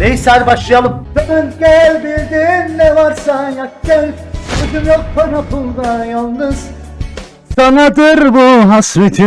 Neyse hadi başlayalım. Ben gel bildin ne varsa yak gel. Gözüm yok para pulda yalnız. Sanadır bu hasreti.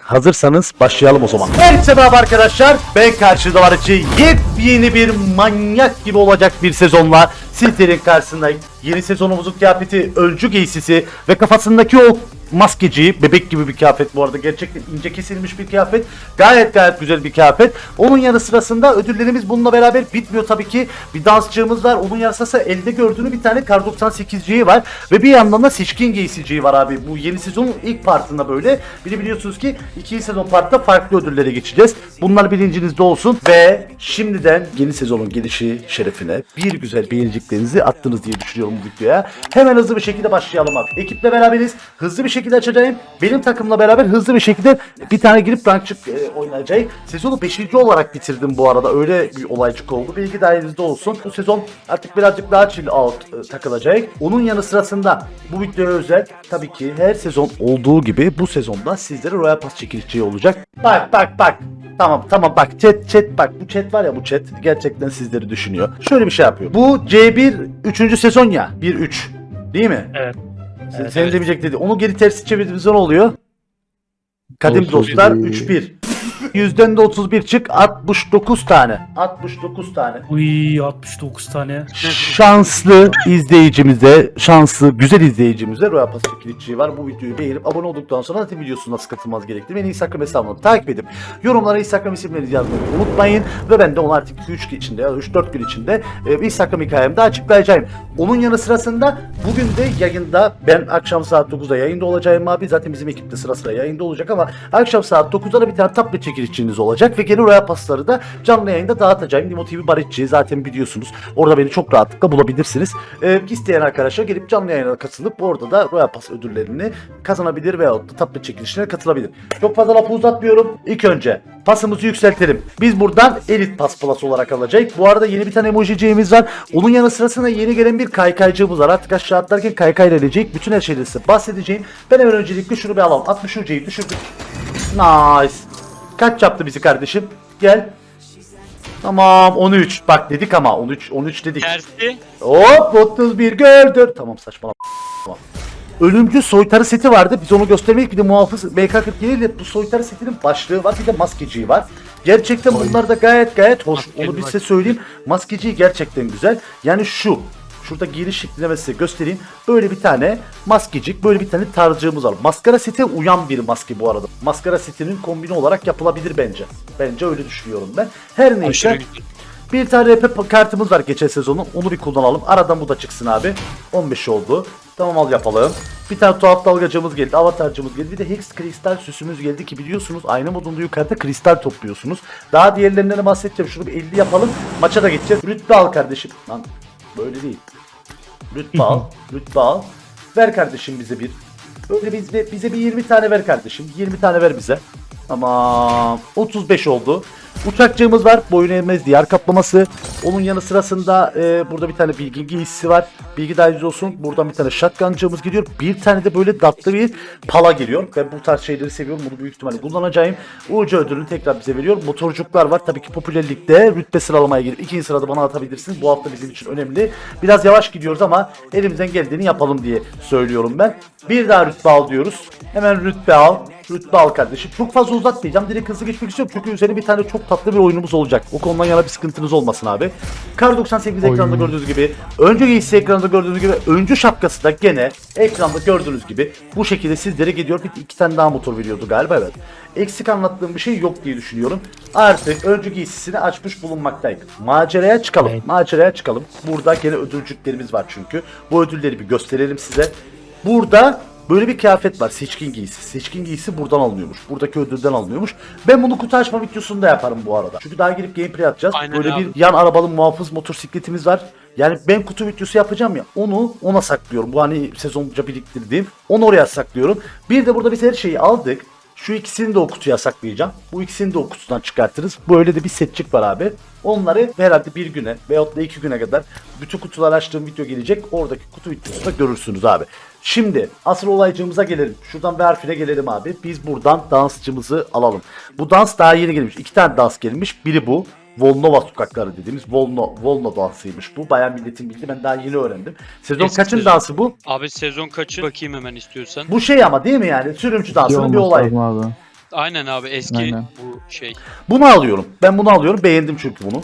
Hazırsanız başlayalım o zaman. Herkese merhaba arkadaşlar. Ben karşıda var için yepyeni bir manyak gibi olacak bir sezonla sizlerin karşısındayım. Yeni sezonumuzun kıyafeti Ölcü giysisi ve kafasındaki o maskeci, bebek gibi bir kıyafet bu arada. Gerçekten ince kesilmiş bir kıyafet. Gayet gayet güzel bir kıyafet. Onun yanı sırasında ödüllerimiz bununla beraber bitmiyor tabii ki. Bir dansçığımız var. Onun yanı sırasında elde gördüğünü bir tane Kar 98'ciği var. Ve bir yandan da Seçkin giysiciği var abi. Bu yeni sezonun ilk partında böyle. Bir de biliyorsunuz ki ikinci sezon partta farklı ödüllere geçeceğiz. Bunlar bilincinizde olsun. Ve şimdiden yeni sezonun gelişi şerefine bir güzel beğeniciklerinizi attınız diye düşünüyorum videoya. Hemen hızlı bir şekilde başlayalım abi. Ekiple beraberiz. Hızlı bir şekilde açacağım. Benim takımla beraber hızlı bir şekilde bir tane girip rankçık e, oynayacağım. Sezonu 5. olarak bitirdim bu arada. Öyle bir olaycık oldu. Bilgi dahilinizde olsun. Bu sezon artık birazcık daha chill out e, takılacak. Onun yanı sırasında bu videoya özel tabii ki her sezon olduğu gibi bu sezonda sizlere Royal Pass çekilişi olacak. Bak bak bak. Tamam tamam bak chat chat bak bu chat var ya bu chat gerçekten sizleri düşünüyor. Şöyle bir şey yapıyor. Bu C1 3. sezon ya 1-3 değil mi? Evet. Sen, Evet, senin evet. demeyecek dedi. Onu geri tersi çevirdiğimizde ne oluyor? Kadim Otuz dostlar bir. 3-1. Yüzden de 31 çık 69 tane. 69 tane. Uy 69 tane. Şanslı izleyicimize, şanslı güzel izleyicimize Royal Pass çekilişi var. Bu videoyu beğenip abone olduktan sonra zaten videosu nasıl katılmaz gerektiği beni Instagram hesabımdan takip edip yorumlara Instagram isimlerinizi yazmayı unutmayın. Ve ben de onu artık 2-3 gün içinde ya da 3-4 gün içinde e, Instagram hikayemde açıklayacağım. Onun yanı sırasında bugün de yayında ben akşam saat 9'da yayında olacağım abi. Zaten bizim ekipte sıra sıra yayında olacak ama akşam saat 9'da da bir tane tablet çekilişiniz olacak ve gene Royal Pass'ları da canlı yayında dağıtacağım. Nimo TV Barışçı zaten biliyorsunuz. Orada beni çok rahatlıkla bulabilirsiniz. Ee, isteyen arkadaşlar gelip canlı yayına katılıp orada da Royal Pass ödüllerini kazanabilir veyahut da tablet çekilişine katılabilir. Çok fazla lafı uzatmıyorum. İlk önce pasımızı yükseltelim. Biz buradan Elite Pass Plus olarak alacağız. Bu arada yeni bir tane emojiciğimiz var. Onun yanı sırasında yeni gelen bir kaykaycığımız var. Artık aşağı atlarken kaykayla gelecek. Bütün her şeyleri size bahsedeceğim. Ben hemen öncelikle şunu bir alalım. 60 ucayı düşürdük. Nice. Kaç yaptı bizi kardeşim? Gel. Tamam 13. Bak dedik ama 13 13 dedik. Tersi. Hop 31 gördür. Tamam saçmalama. Tamam. Ölümcü soytarı seti vardı. Biz onu göstermedik. Bir de muhafız MK47 ile bu soytarı setinin başlığı var. Bir de maskeciği var. Gerçekten bunlar da gayet gayet hoş. Onu bir size söyleyeyim. Maskeciği gerçekten güzel. Yani şu. Şurada giriş şeklini ve size göstereyim. Böyle bir tane maskecik, böyle bir tane tarcığımız var. Maskara sete uyan bir maske bu arada. Maskara setinin kombini olarak yapılabilir bence. Bence öyle düşünüyorum ben. Her neyse. Bir tane RP kartımız var geçen sezonun. Onu bir kullanalım. Aradan bu da çıksın abi. 15 oldu. Tamam al yapalım. Bir tane tuhaf dalgacımız geldi. Avatarcımız geldi. Bir de Hex kristal süsümüz geldi ki biliyorsunuz aynı modunda yukarıda kristal topluyorsunuz. Daha diğerlerinden de bahsedeceğim. Şunu bir 50 yapalım. Maça da geçeceğiz. Rütbe al kardeşim. Lan böyle değil. Rütbe al. Rütbe al. Ver kardeşim bize bir. Böyle bize, bize bir 20 tane ver kardeşim. 20 tane ver bize. Tamam. 35 oldu. Uçakçığımız var. Boyun eğmez diyar kaplaması. Onun yanı sırasında e, burada bir tane bilgi giysisi var. Bilgi dahil olsun. Buradan bir tane shotguncığımız geliyor. Bir tane de böyle tatlı bir pala geliyor. Ben bu tarz şeyleri seviyorum. Bunu büyük ihtimalle kullanacağım. Uğurcu ödülünü tekrar bize veriyor. Motorcuklar var. Tabii ki popülerlikte rütbe sıralamaya girip ikinci sırada bana atabilirsiniz. Bu hafta bizim için önemli. Biraz yavaş gidiyoruz ama elimizden geldiğini yapalım diye söylüyorum ben. Bir daha rütbe al diyoruz. Hemen rütbe al. Rütbe al kardeşim. Çok fazla uzatmayacağım. Direkt hızlı geçmek istiyorum. Çünkü üzerine bir tane çok tatlı bir oyunumuz olacak. O konudan yana bir sıkıntınız olmasın abi. Kar 98 ekranda gördüğünüz gibi. Öncü giysisi ekranda gördüğünüz gibi. Öncü şapkası da gene ekranda gördüğünüz gibi. Bu şekilde sizlere gidiyor. Bir iki tane daha motor veriyordu galiba evet. Eksik anlattığım bir şey yok diye düşünüyorum. Artık öncü giysisini açmış bulunmaktayım. Maceraya çıkalım. Evet. Maceraya çıkalım. Burada gene ödülcüklerimiz var çünkü. Bu ödülleri bir gösterelim size. Burada böyle bir kıyafet var. Seçkin giysi. Seçkin giysi buradan alınıyormuş. Buradaki ödülden alınıyormuş. Ben bunu kutu açma videosunda yaparım bu arada. Çünkü daha girip gameplay atacağız. Aynen böyle abi. bir yan arabalı muhafız motosikletimiz var. Yani ben kutu videosu yapacağım ya onu ona saklıyorum. Bu hani sezonca biriktirdiğim. Onu oraya saklıyorum. Bir de burada biz her şeyi aldık. Şu ikisini de o kutuya saklayacağım. Bu ikisini de o kutudan çıkartırız. Böyle de bir setçik var abi. Onları herhalde bir güne veyahut da iki güne kadar bütün kutuları açtığım video gelecek. Oradaki kutu videosunda görürsünüz abi. Şimdi asıl olaycığımıza gelelim. Şuradan bir harfine gelelim abi. Biz buradan dansçımızı alalım. Bu dans daha yeni gelmiş. İki tane dans gelmiş. Biri bu. Volnova sokakları dediğimiz Volno, Volno dansıymış bu. Bayağı milletin bildiği ben daha yeni öğrendim. Sezon Eski kaçın sezon. dansı bu? Abi sezon kaçı bakayım hemen istiyorsan. Bu şey ama değil mi yani? Sürümcü dansının bir olayı. Abi. Aynen abi eski Aynen. bu şey. Bunu alıyorum. Ben bunu alıyorum. Beğendim çünkü bunu.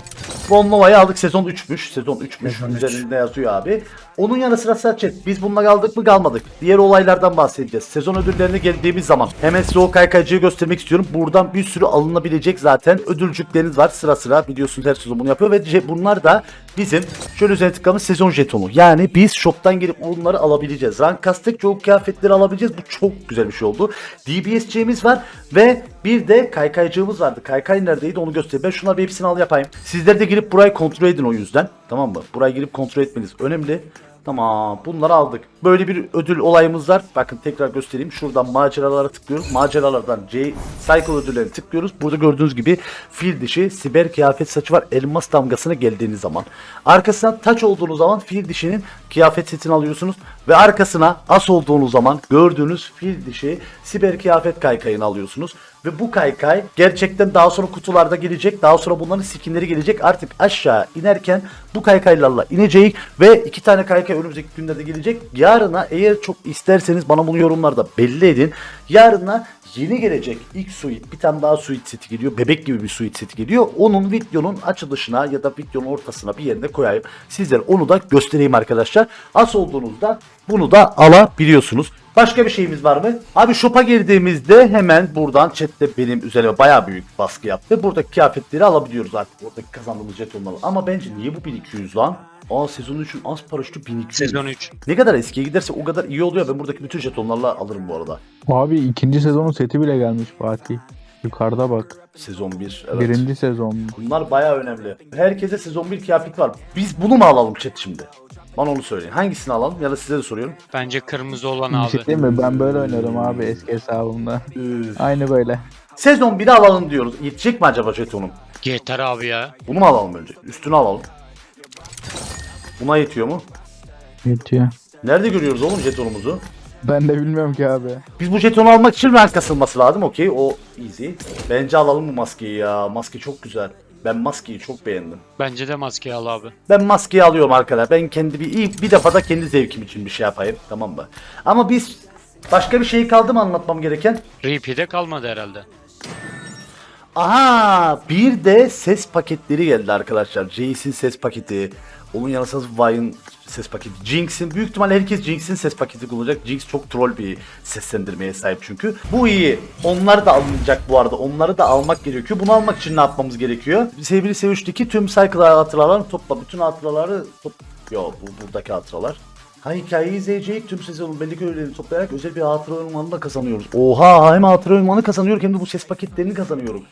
Volnova'yı aldık. Sezon 3'müş. Sezon 3'müş. Sezon üç. Üzerinde yazıyor abi. Onun yanı sıra Satchet. Biz bununla kaldık mı kalmadık. Diğer olaylardan bahsedeceğiz. Sezon ödüllerine geldiğimiz zaman hemen size o kaykaycıyı göstermek istiyorum. Buradan bir sürü alınabilecek zaten ödülcükleriniz var. Sıra sıra biliyorsunuz her sezon bunu yapıyor ve ce- bunlar da bizim şöyle üzerine tıklamış sezon jetonu. Yani biz shop'tan gelip onları alabileceğiz. Rank kastık çok kıyafetleri alabileceğiz. Bu çok güzel bir şey oldu. DBSC'miz var ve bir de kaykaycığımız vardı. Kaykay neredeydi onu göstereyim. Ben şunları bir hepsini al yapayım. Sizler de girip burayı kontrol edin o yüzden. Tamam mı? Burayı girip kontrol etmeniz önemli. Tamam bunları aldık. Böyle bir ödül olayımız var. Bakın tekrar göstereyim. Şuradan maceralara tıklıyoruz. Maceralardan C Cycle ödüllerine tıklıyoruz. Burada gördüğünüz gibi fil dişi, siber kıyafet saçı var. Elmas damgasına geldiğiniz zaman. Arkasına taç olduğunuz zaman fil dişinin kıyafet setini alıyorsunuz. Ve arkasına as olduğunuz zaman gördüğünüz fil dişi siber kıyafet kaykayını alıyorsunuz. Ve bu kaykay gerçekten daha sonra kutularda gelecek. Daha sonra bunların skinleri gelecek. Artık aşağı inerken bu kaykaylarla ineceğiz. Ve iki tane kaykay önümüzdeki günlerde gelecek. Yarına eğer çok isterseniz bana bunu yorumlarda belli edin. Yarına yeni gelecek ilk suite bir tane daha suite seti geliyor. Bebek gibi bir suite seti geliyor. Onun videonun açılışına ya da videonun ortasına bir yerine koyayım. Sizlere onu da göstereyim arkadaşlar. As olduğunuzda bunu da alabiliyorsunuz. Başka bir şeyimiz var mı? Abi shop'a girdiğimizde hemen buradan chatte benim üzerime bayağı büyük baskı yaptı. Buradaki kıyafetleri alabiliyoruz artık. Oradaki kazandığımız jetonları. Ama bence niye bu 1200 lan? Aa sezon 3'ün az paraşütü 1200. Sezon 3. Ne kadar eskiye giderse o kadar iyi oluyor. Ben buradaki bütün jetonlarla alırım bu arada. Abi ikinci sezonun seti bile gelmiş Fatih. Yukarıda bak. Sezon 1. Evet. Birinci sezon. Bunlar bayağı önemli. Herkese sezon 1 kıyafet var. Biz bunu mu alalım chat şimdi? Bana onu söyleyin. Hangisini alalım ya da size de soruyorum. Bence kırmızı olan Bir şey abi. değil mi? Ben böyle oynarım abi eski hesabımda. Üf. Aynı böyle. Sezon 1'i alalım diyoruz. Yetecek mi acaba jetonum? Yeter abi ya. Bunu mu alalım önce? Üstünü alalım. Buna yetiyor mu? Yetiyor. Nerede görüyoruz oğlum jetonumuzu? Ben de bilmiyorum ki abi. Biz bu jetonu almak için rank kasılması lazım. Okey o easy. Bence alalım bu maskeyi ya. Maske çok güzel. Ben maskeyi çok beğendim. Bence de maskeyi al abi. Ben maskeyi alıyorum arkadaşlar. Ben kendi bir iyi bir defa da kendi zevkim için bir şey yapayım. Tamam mı? Ama biz başka bir şey kaldı mı anlatmam gereken? Repeat'e kalmadı herhalde. Aha bir de ses paketleri geldi arkadaşlar. Jace'in ses paketi. Onun yanı sıra Vine ses paketi. Jinx'in büyük ihtimalle herkes Jinx'in ses paketi kullanacak. Jinx çok troll bir seslendirmeye sahip çünkü. Bu iyi. Onlar da alınacak bu arada. Onları da almak gerekiyor. Bunu almak için ne yapmamız gerekiyor? Sevgili Sevinç'teki tüm Cycle hatıralarını topla. Bütün hatıraları top... Yo bu buradaki hatıralar. Ha hikayeyi izleyecek tüm sezonun belli öğelerini toplayarak özel bir hatıra ünvanı da kazanıyoruz. Oha hem hatıra ünvanı kazanıyorum hem de bu ses paketlerini kazanıyorum.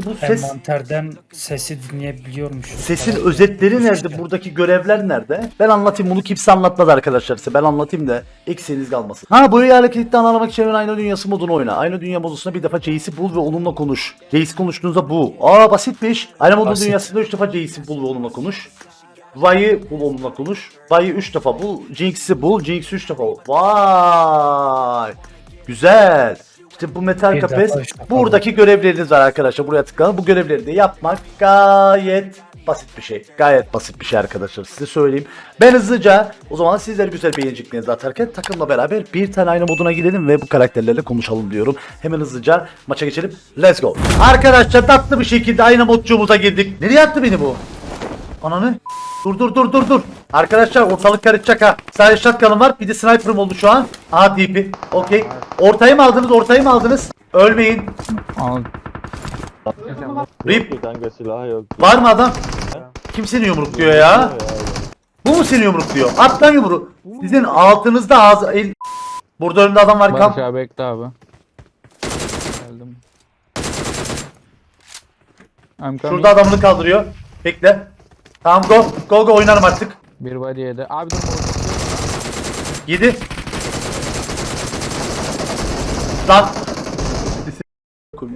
Ki bu ses Envanterden sesi dinleyebiliyormuşuz. sesin falan. özetleri nerede? Buradaki görevler nerede? Ben anlatayım bunu kimse anlatmaz arkadaşlar size. Ben anlatayım da eksiğiniz kalmasın. Ha bu hareketlikten anlamak için aynı dünyası modunu oyna. Aynı dünya modusunda bir defa Jace'i bul ve onunla konuş. Jace konuştuğunuzda bu. Aa basitmiş. Aynı modun Basit. dünyasında 3 defa Jace'i bul ve onunla konuş. Vay'ı bul onunla konuş. Vay'ı 3 defa bul. Jinx'i bul. Jinx'i 3 defa bul. Vay. Güzel. İşte bu metal kapes. Buradaki görevleriniz var arkadaşlar. Buraya tıklayın. Bu görevleri de yapmak gayet basit bir şey. Gayet basit bir şey arkadaşlar. Size söyleyeyim. Ben hızlıca o zaman sizler güzel beğeneceklerinizi atarken takımla beraber bir tane aynı moduna girelim ve bu karakterlerle konuşalım diyorum. Hemen hızlıca maça geçelim. Let's go. Arkadaşlar tatlı bir şekilde aynı modcuğumuza girdik. Nereye attı beni bu? Ananı. Dur dur dur dur dur. Arkadaşlar ortalık karışacak ha. Sadece shotgun'ım var. Bir de sniper'ım oldu şu an. Aha DP. Okey. Ortayı mı aldınız? Ortayı mı aldınız? Ölmeyin. Al. Rip. Kanka silah yok. Var mı adam? Kim seni yumrukluyor ya? Bu mu seni yumrukluyor? At lan yumruğu. Sizin altınızda ağzı... El... Burada önünde adam var. Barış abi bekle abi. Geldim. I'm coming. Şurada adamını kaldırıyor. Bekle. Tamam go. Go go oynarım artık. Bir body yedi. Abi dur. 7. Lan.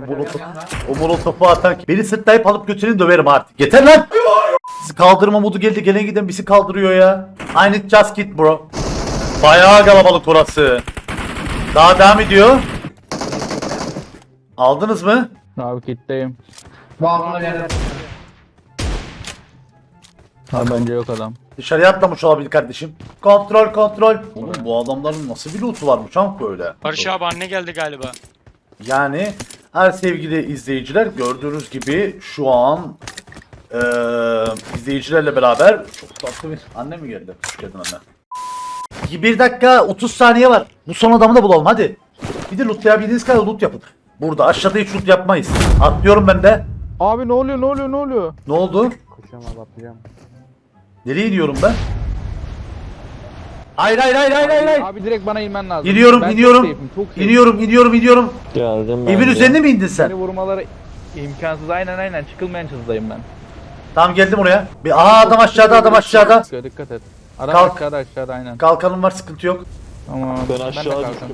Molotof, o molotofu atan beni sırtlayıp alıp götürün döverim artık. Yeter lan. Sizi kaldırma modu geldi. Gelen giden bizi kaldırıyor ya. I need just kit bro. Bayağı kalabalık orası. Daha devam ediyor. Aldınız mı? Abi kitleyim. Bağımlı yerler. Abi bence yok adam. Dışarıya atlamış olabilir kardeşim. Kontrol kontrol. Oğlum bu adamların nasıl bir lootu varmış ha böyle. Barış abi anne geldi galiba. Yani her sevgili izleyiciler gördüğünüz gibi şu an eee izleyicilerle beraber çok tatlı bir anne mi geldi? Hoş geldin anne. 1 dakika 30 saniye var. Bu son adamı da bulalım hadi. Bir de lootlayabildiğiniz kadar loot yapın. Burada aşağıda hiç loot yapmayız. Atlıyorum ben de. Abi ne oluyor ne oluyor ne oluyor? Ne oldu? Koşuyorum abi atlayacağım. Nereye iniyorum ben? Hayır hayır hayır hayır hayır. hayır. Abi direkt bana inmen lazım. İniyorum Ben çok iniyorum. çok safe'im. İniyorum iniyorum iniyorum. Geldim ben Evin üzerine mi indin sen? Seni vurmaları imkansız. Aynen aynen çıkılmayan hızdayım ben. Tamam geldim oraya. Bir, aa adam aşağıda adam aşağıda. Dikkat et. Adam Kalk. aşağıda aşağıda aynen. Kalkanım var sıkıntı yok. Tamam. Ben aşağı düştüm.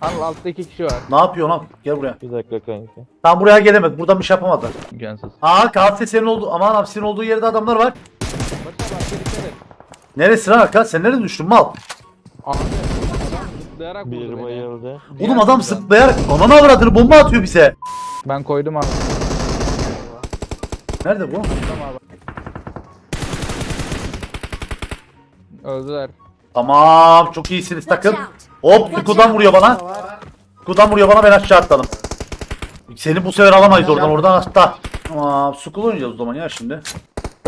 Al altta iki kişi var. Ne yapıyorsun lan? Gel buraya. Bir dakika kanka. Tam buraya gelemedi. Buradan bir şey yapamadı. İmkansız. Aa Kağıt senin oldu. Aman abi senin olduğu yerde adamlar var. Arkaya dikkat et. Neresi lan Hakan? Sen nereden düştün mal? Abi adam zıplayarak vurdu Bir beni. bayıldı. Oğlum adam zıplayarak ananı avradını bomba atıyor bize. Ben koydum abi. Nerede bu? Tamam abi. Öldüler. Tamam çok iyisiniz takım. Hop Kuku'dan vuruyor bana. Kuku'dan vuruyor bana ben aşağı atladım. Seni bu sefer alamayız oradan oradan hasta. Tamam Sukul oynayacağız o zaman ya şimdi.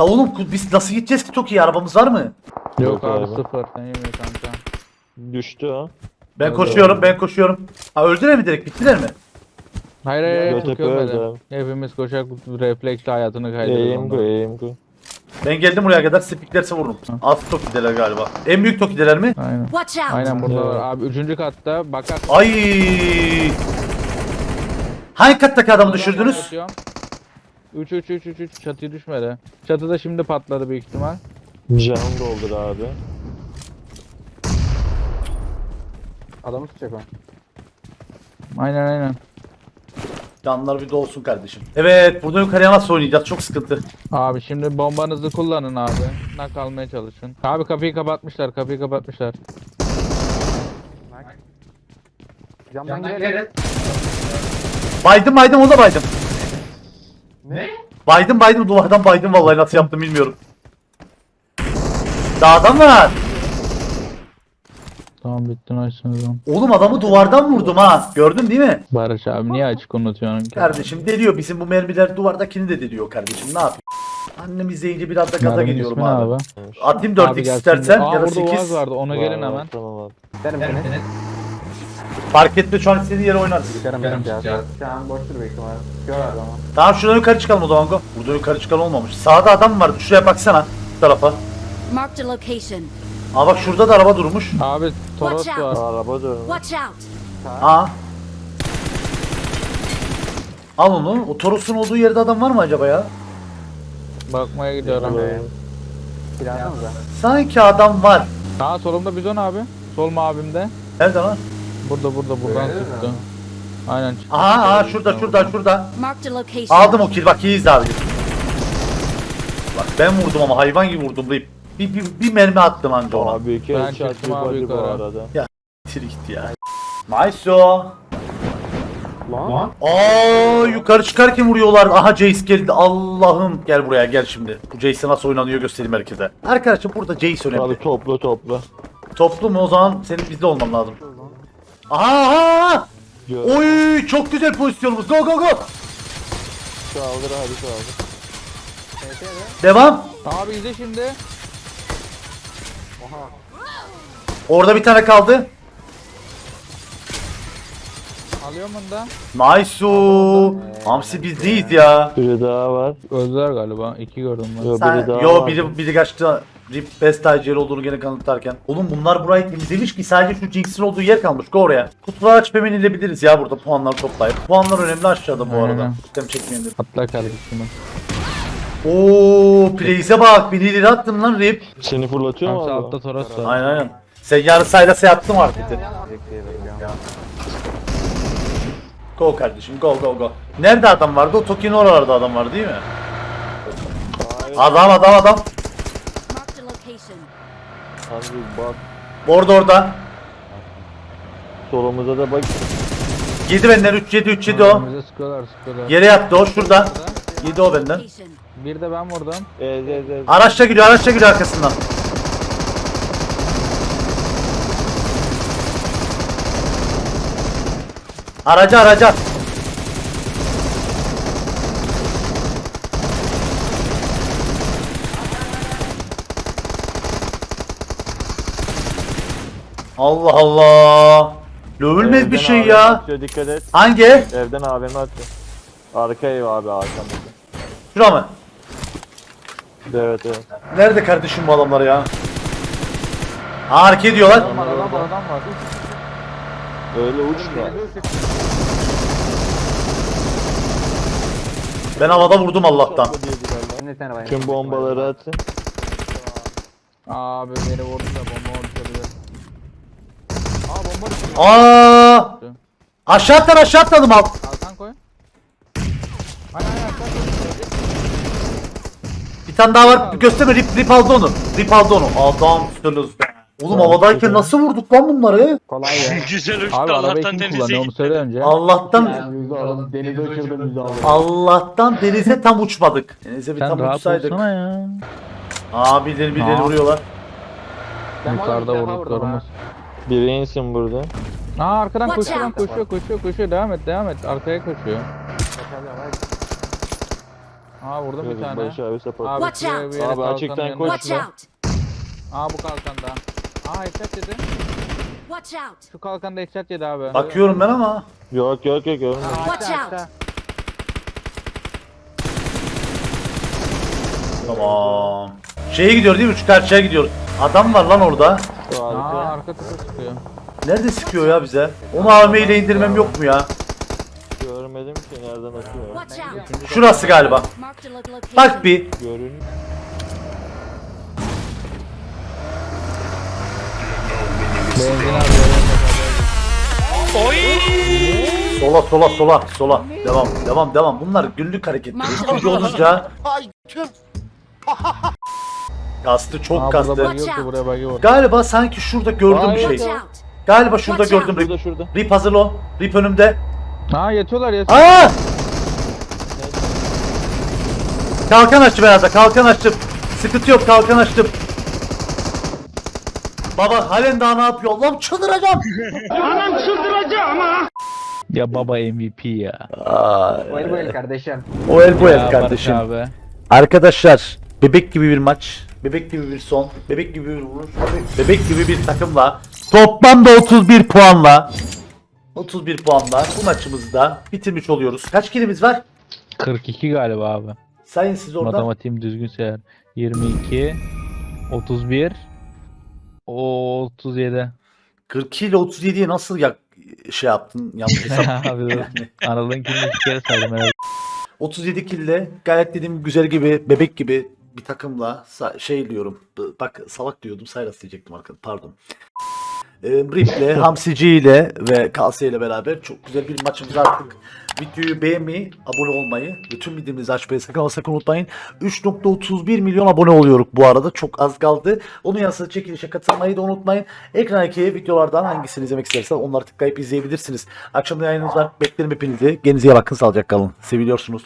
Ya oğlum biz nasıl gideceğiz ki Toki'ye arabamız var mı? Yok, Yok abi, sıfır. Sen yemiyor kanka. Düştü o. Ben Öyle koşuyorum ben koşuyorum. Ha öldüler mi direkt bittiler mi? Hayır hayır hayır. Götep Çok ölmedi. öldü Hepimiz koşarak refleksle hayatını. Eğim ondan. eğim go. Ben geldim buraya kadar spiklerse vururum. Az Toki'deler galiba. En büyük Toki'deler mi? Aynen. Watch out. Aynen burada Evet. Abi üçüncü katta bakar. Ay. Hangi kattaki adamı düşürdünüz? 3 3 3 3 3 çatıyı düşmedi. Çatıda şimdi patladı büyük ihtimal. Can doldur abi. Adamı tutacak o. Aynen aynen. Canlar bir dolsun kardeşim. Evet buradan yukarıya nasıl oynayacağız? Çok sıkıntı. Abi şimdi bombanızı kullanın abi. Nak almaya çalışın. Abi kapıyı kapatmışlar, kapıyı kapatmışlar. Camdan. Baydım baydım o da baydım. Ne? Baydım baydım duvardan baydım vallahi nasıl yaptım bilmiyorum. Dağdan var. Tamam bitti nice o zaman. Oğlum adamı duvardan vurdum ha. Gördün değil mi? Barış abi niye açık unutuyorsun ki? Kardeşim deliyor bizim bu mermiler duvardakini de deliyor kardeşim ne yapayım? Annem izleyince biraz da gaza Merminin geliyorum ismi ne abi. abi? Atayım Abi 4x gelsin istersen Aa, ya da burada Uaz 8. vardı ona gelin hemen. Tamam abi. Giderim seni. Fark etme şu an istediğin yere oynarsın. Çıkarım Çıkarım, ya. Şu an boştur. Kör abi ama. Tamam şuradan yukarı çıkalım o zaman go. Burada yukarı çıkan olmamış. Sağda adam vardı şuraya baksana. Bu tarafa. Marked a location. Aa bak şurada da araba durmuş. Abi Toros Watch out. var. Araba dönüyor. Watch out. Aa. Al onu. O Toros'un olduğu yerde adam var mı acaba ya? Bakmaya gidiyorum. Silahınız da. Sanki adam var. Aa solumda bizon abi. Sol mavimde. Nerede lan? Burada burada buradan Öyle mi? sıktı. Aynen. Aha, aha şurada şurada şurada. Marked a location. Aldım o kill bak iyiyiz abi. Bak ben vurdum ama hayvan gibi vurdum deyip bir, bir, bir mermi attım anca ona. Abi iki Ben headshot çıktım bir abi body bu yukarı. arada. Bitir gitti ya. Nice o. Lan. Aa yukarı çıkarken vuruyorlar. Aha Jace geldi. Allah'ım. Gel buraya gel şimdi. Bu Jace nasıl oynanıyor göstereyim herkese. Arkadaşlar burada Jace önemli. Abi topla topla. Toplu mu o zaman senin bizde olman lazım. Aha aha. Gör. Oy çok güzel pozisyonumuz. Go go go. Çaldır abi çaldır. Devam. Abi izle şimdi. Orada bir tane kaldı. Alıyorum bunu da. Nice o. Hamsi bizdeyiz ya. Biri daha var. Öldüler galiba. İki gördüm ben. Yo, Sen, biri daha yo biri, biri kaçtı. Rip best tacir olduğunu gene kanıtlarken. Oğlum bunlar burayı temizlemiş ki sadece şu Jinx'in olduğu yer kalmış. Go oraya. Kutular açıp hemen inebiliriz ya burada puanları toplayıp. Puanlar önemli aşağıda bu arada. Sistem çekmeyin dedim. Atla kardeşim. Oo, Plays'e bak. Beni ileri attın lan Rip. Seni fırlatıyor mu Hamsi abi? altta Toros var. Aynen aynen. Sen yarın saylasa yaptın mı artık? Go kardeşim go go go. Nerede adam vardı? O Toki'nin oralarda adam var değil mi? Adam adam adam. Abi bak. Orada orada. Solumuza da bak. Yedi benden 3 7 3 7 o. Önümüze sıkıyorlar sıkıyorlar. Yere yattı o şurada. Yedi o benden. Bir de ben vurdum. Ez ez ez. Araçla gidiyor araçla gidiyor arkasından. Araca araca. Allah Allah. Dövülmez bir şey AVM ya. atıyor, dikkat et. Hangi? Evden AVM atıyor. Arka ev abi arkamdaki. Şura mı? Evet evet. Nerede kardeşim bu adamlar ya? Ha, hareket ediyorlar. Adam var adam var adam var. Öyle uçma. Ben havada vurdum Allah'tan. Tüm bombaları atın. Abi beni vurdu da bomba oluşabilir. Aa bomba düşüyor. Aa! Aşağı atlar aşağı atladım al. Kalkan koy. Aynen aynen kalkan koy. Bir tane daha var. Gösterme rip, rip aldı onu. Rip aldı onu. Adamsınız be. Oğlum havadayken nasıl vurduk lan bunları? Kolay ya. Güzel uçtu Abi arabayı Allah'tan kim denize kullanıyor onu gitti. söyle önce. Allah'tan Yüzü. Denize uçurdum yüzü. Allah'tan denize tam uçmadık. Denize bir Sen tam rahat uçsaydık. olsana ya. Aa birileri birileri Aa. vuruyorlar. Yukarıda vurduklarımız. Biri insin burada. Aa arkadan Watch koşuyor lan out. koşuyor koşuyor koşuyor devam et devam et arkaya koşuyor. Aa vurdum bir Evet, tane. Barış abi support. Abi Watch şuraya out. bir yere Abi kalkanın açıktan yanına- koş. Watch out. Aa bu kalkanda. Aa headshot yedi. Watch out. Şu kalkanda headshot yedi abi. Bakıyorum ben ama. Yok yok yok görmedim. Watch out. Tamam. Şeye gidiyor değil mi? Şu karşıya gidiyoruz. Adam var lan orada. Şu Aa arka. arka tıkı çıkıyor. Nerede sıkıyor ya bize? Onu AVM ile indirmem yok mu ya? Görmedim ki nereden atıyor. Watch out. Şurası galiba. Marked a lo- location. Bak bir. Görün. Benzin abi. Sola sola sola sola. Devam devam devam. Bunlar günlük hareketler. Hiçbir şey olunca. Kastı çok Aa burada kastı. yoktu buraya var. Galiba sanki şurada gördüm bir Vay şey. Galiba şurada Watch gördüm Şurada Rip. şurada. Rip hazır ol. Rip önümde. Aa yatıyorlar yatıyorlar. Aa! Kalkan açtım herhalde. Kalkan açtım. Sıkıntı yok. Kalkan açtım. Baba halen daha ne yapıyor? Allah'ım çıldıracağım. Ya baba MVP ya. O el bu el kardeşim. O el bu el Barış kardeşim. Abi. Arkadaşlar bebek gibi bir maç, bebek gibi bir son, bebek gibi bir vuruş, bebek- gibi bir takımla toplamda 31 puanla 31 puanla bu maçımızı da bitirmiş oluyoruz. Kaç kilimiz var? 42 galiba abi. Sayın siz orada. Matematiğim düzgün sayar. 22 31 o 37. 42 ile 37'ye nasıl ya şey yaptın yanlış hesap. Abi dur. Aralığın kimini iki kere saydım herhalde. 37 kille gayet dediğim güzel gibi bebek gibi bir takımla şey diyorum. Bak salak diyordum. Sayras diyecektim arkadaşlar. Pardon. Ee, Rip'le, Hamsici ile ve Kalse ile beraber çok güzel bir maçımız artık. Videoyu beğenmeyi, abone olmayı ve tüm bildirimleri açmayı sakın sakın unutmayın. 3.31 milyon abone oluyoruz bu arada. Çok az kaldı. Onun yanı sıra çekilişe katılmayı da unutmayın. Ekrandaki videolardan hangisini izlemek isterseniz onları tıklayıp izleyebilirsiniz. Akşam yayınımız var. Beklerim hepinizi. Kendinize bakın. Sağlıcakla kalın. Seviliyorsunuz.